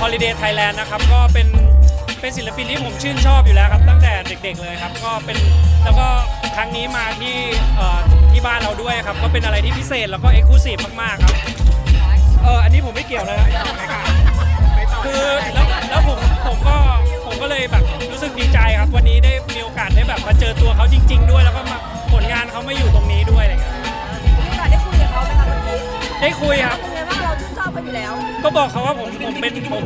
Holiday Thailand นะครับก็เป็นเป็นศิลปินที่ผมชื่นชอบอยู่แล้วครับ ตั้งแต่เด็กๆเลยครับก็เป็นแล้วก็ครั้งนี้มาที่เอ่อที่บ้านเราด้วยครับ ก็เป็นอะไรที่พิเศษแล้วก็เอกลูซีฟมากๆครับเอออันนี้ผมไม่เกี่ยวนะคือแล้วแล้วผมผมก็ผมก็เลยแบบรู้สึกดีใจครับ วันนี้ได้มีโอกาสได้แบบมาเจอตัวเขาจริง ๆ ด้วยแล้วก็มาผลงานเขามาอยู่ตรงนี้ด้วยอะไรเงี้ยมีโอกาสได้คุยกับเขาไหมคะเมื่อกี้ได้คุยครับ เป็นไงบ้างเราชื่นชอบเขาอยู่แล้ว ก็บอกเขาว่าผมผมเป็นผม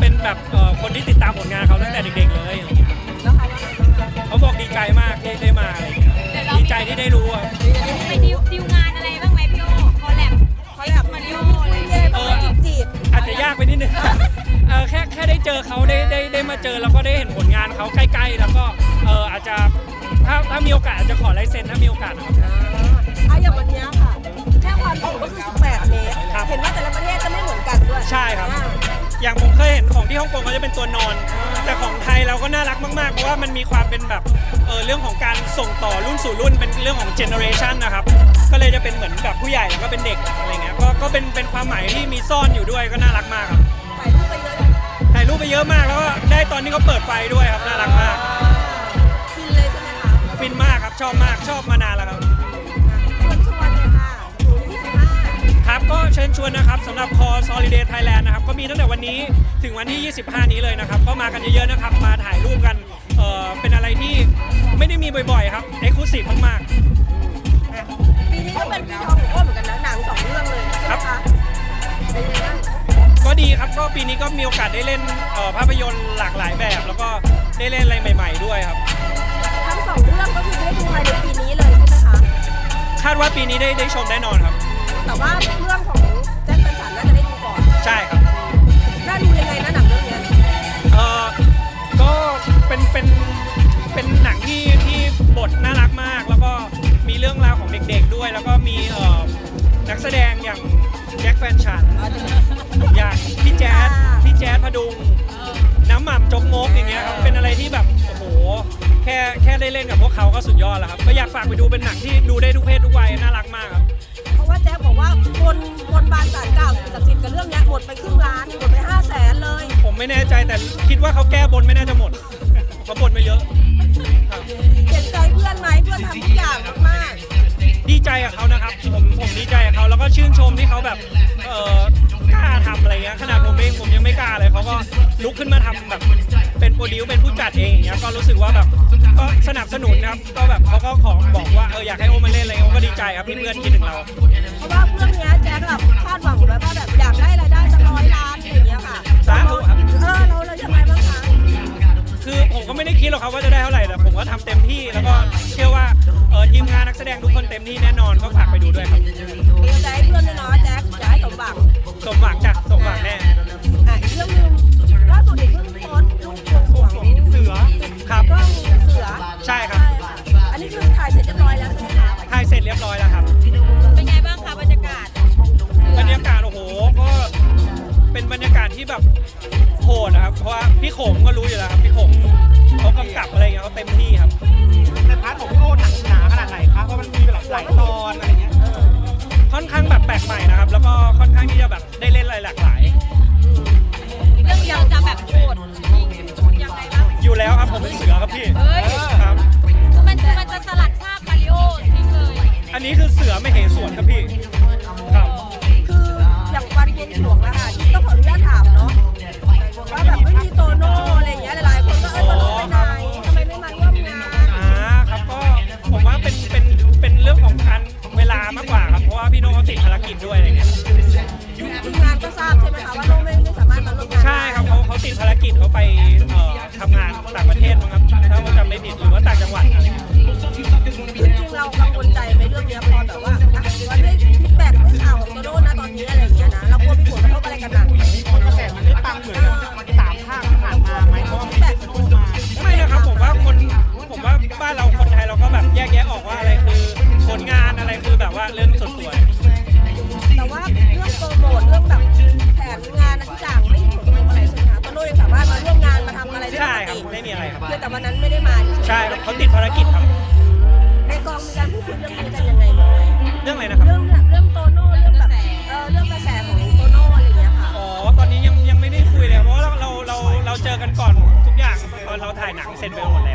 เป็นแบบเอ่อคนที่ติดตามผลงานเขาตั้งแต่เด็กๆเลยอะไรเงี้ยแล้วเขาว่าไงบ้างคะเขาบอกดีใจมากที่ได้มาอะไรเงี้ยดีใจที่ได้รู้อะไปดิวดิวงานอะไรบ้างไหมพี่โอคอลแลบเขาแบบมาดิวคุยเย่บ้างไหมจีบจีบอาจจะยากไปนิดนึง เออแค่แค่ได้เจอเขาได้ได้ได้มาเจอแล้วก็ได้เห็นผลงานเขาใกล้ๆ แล้วก็เอออาจจะถ้าถ้ามีโอกาสอาจจะขอลายเซ็นถ้ามีโอกาสนะครับ อะอย่างวันเนี้ยค่ะ แค่ความสูงก็คือ 18 เมตร ครับเห็นว่าแต่ละประเทศจะไม่เหมือนกันด้วยใช่ครับ อ่าอย่างผมเคยเห็นของที่ฮ่องกงเขาจะเป็นตัวนอน แต่ของไทยเราก็น่ารักมากๆ เพราะว่ามันมีความเป็นแบบเออเรื่องของการส่งต่อรุ่นสู่รุ่นเป็นเรื่องของเจเนอเรชันนะครับ ก็เลยจะเป็นเหมือนแบบผู้ใหญ่แล้วก็เป็นเด็กอะไรเงี้ย ก็ก็เป็นเป็นความหมายที่มีซ่อนอยู่ด้วยก็น่ารักมากครับ ถ่ายรูปไปเยอะเลยถ่ายรูปไปเยอะมากแล้วก็ได้ตอนที่เขาเปิดไฟด้วยครับน่ารักมาก ฟินเลยใช่ไหมคะ ฟินมากครับชอบมากชอบมานานแล้วครับ ครับก็เชิญชวนนะครับสำหรับคอ Holiday Thailand นะครับก็มีตั้งแต่วันนี้ถึงวันที่ 25 นี้เลยนะครับ ก็มากันเยอะๆนะครับ มาถ่ายรูปกันเอ่อเป็นอะไรที่ไม่ได้มีบ่อยๆครับ Exclusive มากอะปีนี้ก็เป็นปีทองของโอ้เหมือนกันนะหนังสองเรื่องเลยใช่ไหมคะเป็นไงบ้างๆ ก็ดีครับก็ปีนี้ก็มีโอกาสได้เล่นเอ่อภาพยนตร์หลากหลายแบบ แล้วก็ได้เล่นอะไรใหม่ ๆ ด้วยครับ ทั้งสองเรื่องก็คือจะได้ดูภายในปีนี้เลยใช่ไหมคะคาดว่าปีนี้ได้ได้ชมแน่นอนครับ แต่ว่าเรื่องของ ใช่ครับน่าดูยังไงนะหนังเรื่องเนี้ยเออก็เป็นเป็นเป็นหนังที่ที่บทน่ารักมาก แล้วก็มีเรื่องราวของเด็กๆด้วย แล้วก็มีเอ่อนักแสดงอย่างแจ็คแฟนฉันอย่างพี่แจ๊ดพี่แจ๊ดพดุงน้ำหม่ำจกมกอย่างเงี้ยครับเป็นอะไรที่แบบโอ้โหแค่แค่ได้เล่นกับพวกเขาก็สุดยอดแล้วครับก็อยากฝากไปดูเป็นหนังที่ดูได้ทุกเพศทุกวัยน่ารักมากครับ บอกว่าบนบนบานสารกล่าวสิ่งศักดิ์สิทธิ์กับเรื่องเนี้ยหมดไปครึ่งล้านหมดไปห้าแสนเลยผมไม่แน่ใจแต่คิดว่าเขาแก้บนไม่น่าจะหมด เขาบนมาเยอะครับ เห็นใจเพื่อนไหมเพื่อนทำทุกอย่างมากดีใจกับเขานะครับ ผมผมดีใจกับเขาแล้วก็ชื่นชมที่เขาแบบเออ กล้าทำอะไรเงี้ยขนาดผมเองผมยังไม่กล้าเลยเขาก็ลุกขึ้นมาทำแบบเป็นโปรดิวเป็นผู้จัดเองอย่างเงี้ยก็รู้สึกว่าแบบก็สนับสนุนนะครับก็แบบเขาก็ขอบอกว่าเอออยากให้โอมาเล่นอะไรเงี้ยก็ดีใจครับที่เพื่อนคิดถึงเราๆเพราะว่าเรื่องเนี้ยแจ็คแบบคาดหวังไว้ว่าแบบอยากได้รายได้สักร้อยล้านอะไรอย่างเงี้ยค่ะสาธุครับ เออเราเรายังไงบ้างคะคือผมก็ไม่ได้คิดหรอกครับว่าจะได้เท่าไหร่แต่ผมก็ทำเต็มที่แล้วก็เชื่อว่าเออทีมงานนักแสดงทุกคนเต็มที่แน่นอนก็ฝากไปดูด้วยครับเป็นกำลังใจให้เพื่อนด้วยเนาะแจ็คอยากให้สมหวัง สมหวังจ้ะ พี่เฮ้ย ครับ คือมันคือมันจะสลัดภาพมาริโอทิ้งเลยอันนี้คือเสือไม่เหสวนครับพี่ ครับ คืออย่างวันบวงสรวงอะค่ะที่ต้องขออนุญาตถามเนาะว่าแบบไม่มีโตโน่อะไรอย่างเงี้ยหลายๆคนก็เออโตโน่ไปไหนทำไมไม่มาร่วมงาน อ่าครับก็ผมว่าเป็นเป็นเป็นเรื่องของการเวลามากกว่าครับเพราะว่าพี่โน้เขาติดภารกิจด้วยอะไรเงี้ยทีมงานก็ทราบใช่ไห ติดภารกิจเขาไปเอ่อทำงานต่างประเทศมั้งครับ ถ้าผมจำไม่ผิดหรือว่าต่างจังหวัดอะไรเงี้ย จริงๆเรากังวลใจไหมเรื่องเนี้ยพอแบบว่าอะว่า เพีแต่วันนั้นไม่ได้มาใช่เขาติดภารกิจครับ ในกองมีการพูดคุยเรื่องนี้กันยังไงบ้างเรื่องอะไรนะครับ เรื่องเรื่องโตโน่เรื่องแบบเออเรื่องกระแสของโตโน่อะไรอย่างเงี้ยค่ะอ๋อ ตอนนี้ยังยังไม่ได้คุยเลย เพราะเราเราเราเราเจอกันก่อนทุกอย่างตอนเราถ่ายหนังเสร็จไปหมด